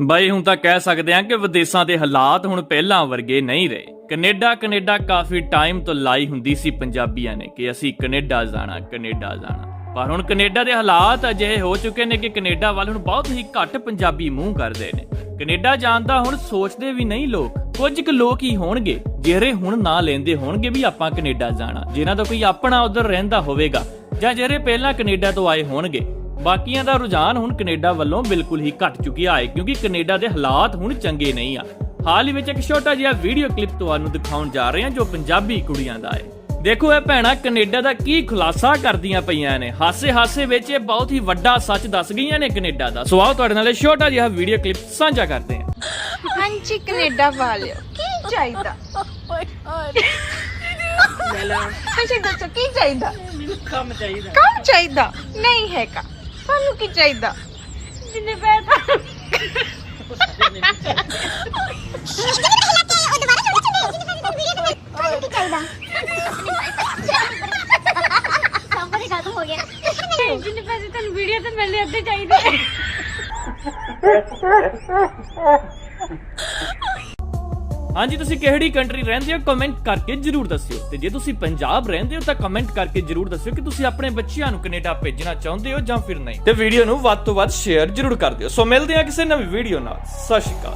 ਬਾਈ, ਹੁਣ ਤਾਂ ਕਹਿ ਸਕਦੇ ਆ ਕਿ ਵਿਦੇਸ਼ਾਂ ਦੇ ਹਾਲਾਤ ਹੁਣ ਪਹਿਲਾਂ ਵਰਗੇ ਨਹੀਂ ਰਹੇ। ਕੈਨੇਡਾ ਕੈਨੇਡਾ ਕਾਫੀ ਟਾਈਮ ਤੋਂ ਲਾਈ ਹੁੰਦੀ ਸੀ ਪੰਜਾਬੀਆਂ ਨੇ ਕਿ ਅਸੀਂ ਕੈਨੇਡਾ ਜਾਣਾ ਕੈਨੇਡਾ ਜਾਣਾ। ਪਰ ਹੁਣ ਕੈਨੇਡਾ ਦੇ ਹਾਲਾਤ ਅਜਿਹੇ ਹੋ ਚੁੱਕੇ ਨੇ ਕਿ ਕੈਨੇਡਾ ਵੱਲ ਹੁਣ ਬਹੁਤ ਹੀ ਘੱਟ ਪੰਜਾਬੀ ਮੂੰਹ ਕਰਦੇ ਨੇ। ਕੈਨੇਡਾ ਜਾਣ ਦਾ ਹੁਣ ਸੋਚਦੇ ਵੀ ਨਹੀਂ ਲੋਕ। ਕੁਝ ਕੁ ਲੋਕ ਹੀ ਹੋਣਗੇ, ਜਿਹੜੇ ਹੁਣ ਨਾ ਲੈਂਦੇ ਹੋਣਗੇ ਵੀ ਆਪਾਂ ਕੈਨੇਡਾ ਜਾਣਾ। ਜਿਨ੍ਹਾਂ ਦਾ ਕੋਈ ਆਪਣਾ ਉਧਰ ਰਹਿੰਦਾ ਹੋਵੇਗਾ ਜਾਂ ਜਿਹੜੇ ਪਹਿਲਾਂ ਕੈਨੇਡਾ ਤੋਂ ਆਏ ਹੋਣਗੇ। ਬਾਕੀਆਂ ਦਾ ਰੁਝਾਨ ਹੁਣ ਕੈਨੇਡਾ ਵੱਲੋਂ ਬਿਲਕੁਲ ਹੀ ਘਟ ਚੁੱਕਿਆ ਹੈ ਕਿਉਂਕਿ ਕੈਨੇਡਾ ਦੇ ਹਾਲਾਤ ਹੁਣ ਚੰਗੇ ਨਹੀਂ ਆ। ਹਾਲ ਹੀ ਵਿੱਚ ਇੱਕ ਛੋਟਾ ਜਿਹਾ ਵੀਡੀਓ ਕਲਿੱਪ ਤੁਹਾਨੂੰ ਦਿਖਾਉਣ ਜਾ ਰਹੇ ਹਾਂ ਜੋ ਪੰਜਾਬੀ ਕੁੜੀਆਂ ਦਾ ਹੈ। ਦੇਖੋ ਇਹ ਭੈਣਾਂ ਕੈਨੇਡਾ ਦਾ ਕੀ ਖੁਲਾਸਾ ਕਰਦੀਆਂ ਪਈਆਂ ਨੇ। ਹਾਸੇ-ਹਾਸੇ ਵਿੱਚ ਇਹ ਬਹੁਤ ਹੀ ਵੱਡਾ ਸੱਚ ਦੱਸ ਗਈਆਂ ਨੇ ਕੈਨੇਡਾ ਦਾ। ਸੋ ਆਓ ਤੁਹਾਡੇ ਨਾਲ ਇਹ ਛੋਟਾ ਜਿਹਾ ਵੀਡੀਓ ਕਲਿੱਪ ਸਾਂਝਾ ਕਰਦੇ ਹਾਂ। ਹਾਂਜੀ ਕੈਨੇਡਾ ਵਾਲਿਓ ਕੀ ਚਾਹੀਦਾ? ਤੁਸੀਂ ਦੱਸੋ ਕੀ ਚਾਹੀਦਾ? ਕੰਮ ਚਾਹੀਦਾ। ਕੰਮ ਚਾਹੀਦਾ? ਨਹੀਂ ਹੈਗਾ। ਤੁਹਾਨੂੰ ਕੀ ਚਾਹੀਦਾ? ਜਿੰਨੇ ਪੈਸੇ ਜਿੰਨੇ ਪੈਸੇ ਤੁਹਾਨੂੰ ਵੀਡੀਓ ਤੇ ਮਿਲਨੇ ਅੱਧੇ ਚਾਹੀਦੇ। ਹਾਂਜੀ, ਤੁਸੀਂ ਕਿਹੜੀ ਕੰਟਰੀ ਰਹਿੰਦੇ ਹੋ? ਕਮੈਂਟ ਕਰਕੇ ਜਰੂਰ ਦੱਸਿਓ। ਤੇ ਜੇ ਤੁਸੀਂ ਪੰਜਾਬ ਰਹਿੰਦੇ ਹੋ, ਤਾਂ ਕਮੈਂਟ ਕਰਕੇ ਜਰੂਰ ਦੱਸਿਓ ਕਿ ਤੁਸੀਂ ਆਪਣੇ ਬੱਚਿਆਂ ਨੂੰ ਕੈਨੇਡਾ ਭੇਜਣਾ ਚਾਹੁੰਦੇ ਹੋ ਜਾਂ ਫਿਰ ਨਹੀਂ। ਤੇ ਵੀਡੀਓ ਨੂੰ ਵੱਧ ਤੋਂ ਵੱਧ ਸ਼ੇਅਰ ਜਰੂਰ ਕਰ ਦਿਓ। ਸੋ ਮਿਲਦੇ ਹਾਂ ਕਿਸੇ ਨਵੀਂ ਵੀਡੀਓ ਨਾਲ। ਸਤਿ ਸ਼੍ਰੀ ਅਕਾਲ।